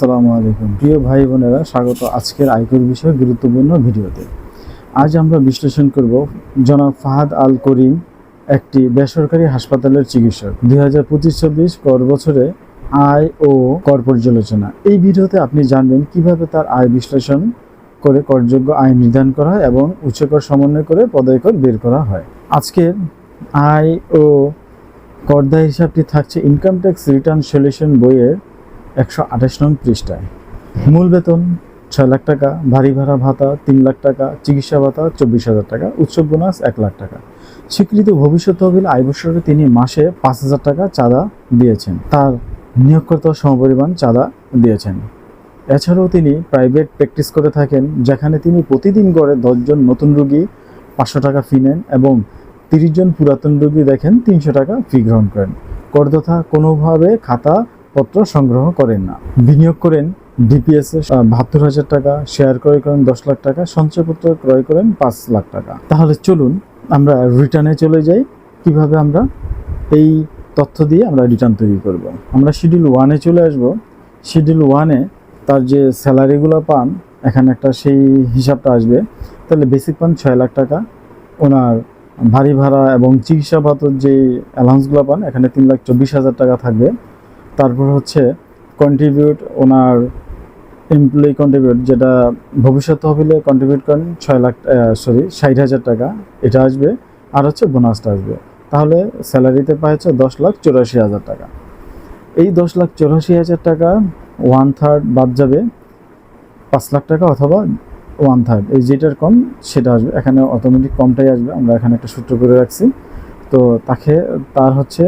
আসসালামু আলাইকুম। প্রিয় ভাই বোনেরা, স্বাগত আজকের আয়কর বিষয়ে গুরুত্বপূর্ণ ভিডিওতে। আজ আমরা বিশ্লেষণ করব জনাব ফাহাদ আল করিম, একটি বেসরকারি হাসপাতালের চিকিৎসক। দুই হাজার পঁচিশ চব্বিশ কর বছরে আয় ও কর পর্যালোচনা। এই ভিডিওতে আপনি জানবেন কীভাবে তার আয় বিশ্লেষণ করে করযোগ্য আয় নির্ধারণ করা হয় এবং উচ্চকর সমন্বয় করে পদায়কর বের করা হয়। আজকের আয় ও করদায় হিসাবটি থাকছে ইনকাম ট্যাক্স রিটার্ন সলিউশন বইয়ের একশো আঠাশ নং পৃষ্ঠায়। মূল বেতন, ছয় লাখ টাকা, ভারী ভাড়া ভাতা, তিন লাখ টাকা, চিকিৎসা ভাতা, চব্বিশ হাজার টাকা, উৎসব বোনাস, এক লাখ টাকা। স্বীকৃত ভবিষ্যৎ তহবিল আয় বছরে তিনি মাসে পাঁচ হাজার টাকা চাঁদা দিয়েছেন। তার নিয়োগকর্তা সমপরিমাণ চাঁদা দিয়েছেন। এছাড়াও তিনি প্রাইভেট প্র্যাকটিস করে থাকেন, যেখানে তিনি প্রতিদিন গড়ে দশজন নতুন রোগী, পাঁচশো টাকা ফি নেন এবং তিরিশ জন পুরাতন রোগী দেখেন তিনশো টাকা ফি গ্রহণ করেন। করদাতা কোনোভাবে খাতা পত্র সংগ্রহ করেন না। বিনিয়োগ করেন ডিপিএস বাহাত্তর হাজার টাকা শেয়ার ক্রয় করেন দশ লাখ টাকা, সঞ্চয়পত্র ক্রয় করেন পাঁচ লাখ টাকা। তাহলে চলুন, আমরা রিটার্নে চলে যাই। কীভাবে আমরা এই তথ্য দিয়ে আমরা রিটার্ন তৈরি করব? আমরা শিডিউল ওয়ানে চলে আসব। শিডিউল ওয়ানে তার যে স্যালারিগুলো পান, এখানে একটা সেই হিসাবটা আসবে। তাহলে বেসিক পান ছয় লাখ টাকা। ওনার ভারী ভাড়া এবং চিকিৎসা ভাতার যে অ্যালাউন্সগুলো পান, এখানে তিন লাখ চব্বিশ হাজার টাকা থাকবে। তারপর হচ্ছে কন্ট্রিবিউট ওনার এমপ্লয়ি কন্ট্রিবিউট যেটা ভবিষ্যৎ তহবিলে কন্ট্রিবিউট করেন ছয় লাখ সরি ষাট হাজার টাকা। এটা আসবে আর হচ্ছে বোনাসটা আসবে। তাহলে স্যালারিতে পায় হচ্ছে দশ লাখ চৌরাশি হাজার টাকা। এই দশ লাখ চৌরাশি হাজার টাকা ওয়ান থার্ড বাদ যাবে পাঁচ লাখ টাকা অথবা ওয়ান থার্ড এই যেটার কম সেটা আসবে। এখানে অটোমেটিক কমটাই আসবে। আমরা এখানে একটা সূত্র করে রাখছি। তো তাকে, তার হচ্ছে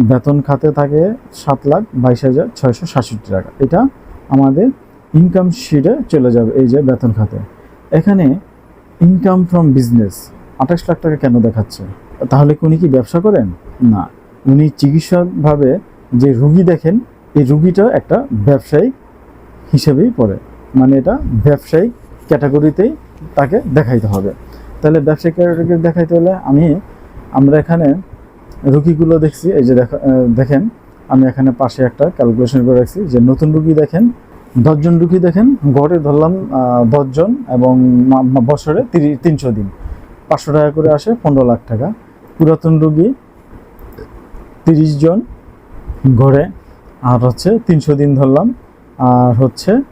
বেতন খাতে থাকে সাত লাখ বাইশ হাজার ছয়শো সাতষট্টি টাকা। এটা আমাদের ইনকাম শিটে চলে যাবে এই যে বেতন খাতে। এখানে ইনকাম ফ্রম বিজনেস আঠাশ লাখ টাকা কেন দেখাচ্ছে? তাহলে উনি কি ব্যবসা করেন? না। উনি চিকিৎসকভাবে যে রুগী দেখেন, এই রুগীটা একটা ব্যবসায়িক হিসেবেই পড়ে। মানে এটা ব্যবসায়িক ক্যাটাগরিতেই তাকে দেখাইতে হবে। তাহলে ব্যবসায়িক ক্যাটাগরি দেখাইতে হলে আমি, আমরা এখানে রুগীগুলো দেখছি, এই যে দেখা- দেখেন, আমি এখানে পাশে একটা ক্যালকুলেশন করে রাখছি যে নতুন রুগী দেখেন, দশজন রুগী দেখেন, গড়ে ধরলাম দশজন এবং বছরে তিনশো দিন। পাঁচশো টাকা করে আসে, পনেরো লাখ টাকা। পুরাতন রুগী তিরিশ জন গড়ে, আর হচ্ছে তিনশো দিন ধরলাম, আর হচ্ছে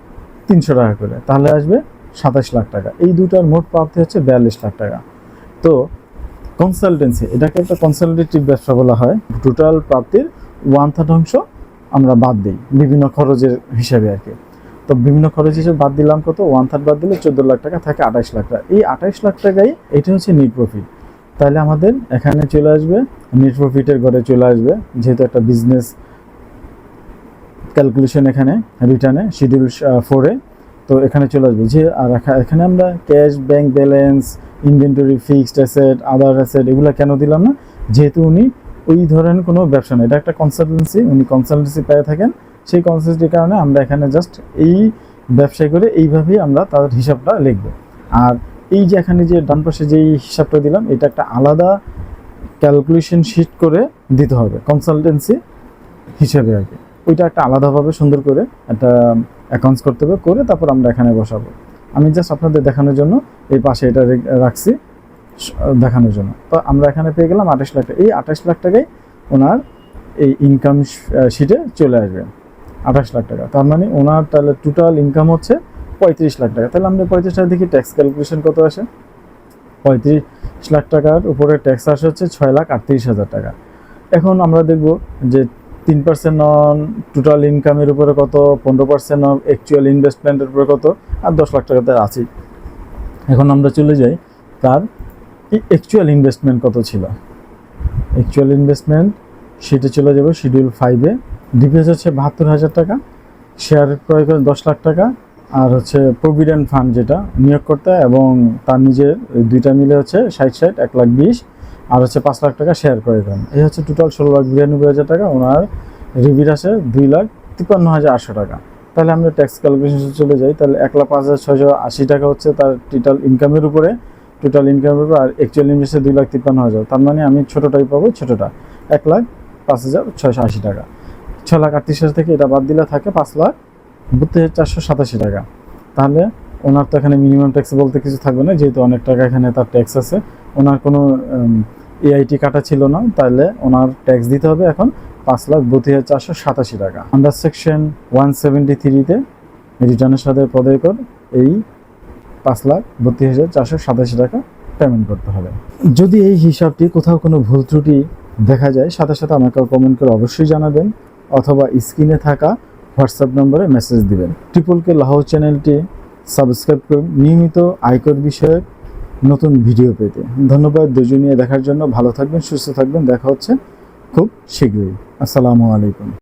তিনশো টাকা করে। তাহলে আসবে সাতাশ লাখ টাকা। এই দুটার মোট প্রাপ্তি হচ্ছে বিয়াল্লিশ লাখ টাকা। তো কনসালটেন্সি এটাকে একটা কনসালটেটিভ ব্যবসা বলা হয়। টোটাল প্রাপ্তির ওয়ান থার্ড অংশ আমরা বাদ দিই, বিভিন্ন খরচের হিসাবে আর কি। তো বিভিন্ন খরচ হিসেবে বাদ দিলাম কত? ওয়ান থার্ড বাদ দিলে চোদ্দ লাখ টাকা থাকে আঠাশ লাখ টাকা। এই আঠাশ লাখ টাকাই এটা হচ্ছে নিট প্রফিট তাহলে আমাদের এখানে চলে আসবে নেট প্রফিটের ঘরে চলে আসবে, যেহেতু একটা বিজনেস ক্যালকুলেশন এখানে রিটার্নে শিডিউল ফোরে তো এখানে চলে আসবে। যে, আর এখানে আমরা cash bank balance inventory fixed asset other asset এগুলো কেন দিলাম না? যেহেতু উনি ওই ধরনের কোনো ব্যবসা না এটা একটা কনসালটেন্সি উনি কনসালটেন্সি পেয়ে থাকেন। সেই কনসালটেন্সির কারণে আমরা এখানে জাস্ট এই ব্যবসায় করে এইভাবেই আমরা তাদের হিসাবটা লিখব। আর এই যে এখানে যে ডান পাশে যেই হিসাবটা দিলাম, এটা একটা আলাদা ক্যালকুলেশন শিট করে দিতে হবে কনসালটেন্সি হিসাবে আর কি। ওইটা একটা আলাদাভাবে সুন্দর করে একটা অ্যাকাউন্টস করতে হবে, করে তারপর আমরা এখানে বসাবো। আমি জাস্ট আপনাদের দেখানোর জন্য এই পাশে এটা রাখছি দেখানোর জন্য। তো আমরা এখানে পেয়ে গেলাম আঠাশ লাখ টাকা। এই আঠাশ লাখ টাকাই ওনার এই ইনকাম শিটে চলে আসবে। আঠাশ লাখ টাকা। তার মানে ওনার তাহলে টোটাল ইনকাম হচ্ছে পঁয়ত্রিশ লাখ টাকা। তাহলে আমরা পঁয়ত্রিশ টাকা দেখি ট্যাক্স ক্যালকুলেশন কত আসে? পঁয়ত্রিশ লাখ টাকার উপরে ট্যাক্স আসে হচ্ছে ছয় লাখ আটত্রিশ হাজার টাকা। এখন আমরা দেখব যে তিন পার্সেন্ট অন টোটাল ইনকামের উপরে কত, পনেরো পার্সেন্ট অন অ্যাকচুয়াল ইনভেস্টমেন্টের উপরে কত, আর দশ লাখ টাকাতে আছেই এখন আমরা চলে যাই, তার অ্যাকচুয়াল ইনভেস্টমেন্ট কত ছিল? অ্যাকচুয়াল ইনভেস্টমেন্ট সেটা চলে যাবে শিডিউল ফাইভে ডিপিএস হচ্ছে বাহাত্তর হাজার টাকা শেয়ার ক্রয় করে দশ লাখ টাকা, আর হচ্ছে প্রভিডেন্ট ফান্ড যেটা নিয়োগকর্তা এবং তার নিজের দুইটা মিলে হচ্ছে ষাট ষাট, এক লাখ বিশ। আর হচ্ছে পাঁচ লাখ টাকা শেয়ার করে দেন। এই হচ্ছে টোটাল ষোলো লাখ বিরানব্বই হাজার টাকা, ওনার রিভিট আছে দুই লাখ তিপ্পান্ন হাজার আটশো টাকা। তাহলে আমরা ট্যাক্স ক্যালকুলেশন চলে যাই, তাহলে এক লাখ পাঁচ হাজার ছয়শো আশি টাকা হচ্ছে তার টোটাল ইনকামের উপরে টোটাল ইনকামের উপরে, আর অ্যাকচুয়াল ইনভেস্টে দুই লাখ তিপ্পান্ন হাজার। তার মানে আমি ছোটোটাই পাবো ছোটোটা, এক লাখ পাঁচ হাজার ছয়শো আশি টাকা। ছ লাখ আটত্রিশ হাজার থেকে এটা বাদ দিলে থাকে পাঁচ লাখ বত্রিশ হাজার চারশো সাতাশি টাকা। তাহলে ওনার তো এখানে মিনিমাম ট্যাক্স বলতে কিছু থাকবে না, যেহেতু অনেক টাকা এখানে তার ট্যাক্স আছে। ওনার কোনো এআইটি কাটা ছিল না তাহলে ওনার ট্যাক্স দিতে হবে এখন পাঁচ লাখ বত্রিশ হাজার চারশো সাতাশি টাকা। আন্ডার সেকশন ওয়ান সেভেন্টি থ্রিতে রিটার্নের সাথে পদয় কর, এই পাঁচ লাখ বত্রিশ হাজার চারশো সাতাশি টাকা পেমেন্ট করতে হবে। যদি এই হিসাবটি কোথাও কোনো ভুল ত্রুটি দেখা যায়, সাথে সাথে আমাকে কমেন্ট করে অবশ্যই জানাবেন, অথবা স্ক্রিনে থাকা হোয়াটসঅ্যাপ নম্বরে মেসেজ দিবেন। ট্রিপল কে লাহো চ্যানেলটি সাবস্ক্রাইব করুন। নিয়মিত আয়কর বিষয়ক নতুন ভিডিও পেতে। ধন্যবাদ দুজনিয়ে দেখার জন্য। ভালো থাকবেন, সুস্থ থাকবেন। দেখা হচ্ছে খুব শীঘ্রই। আসসালামু আলাইকুম।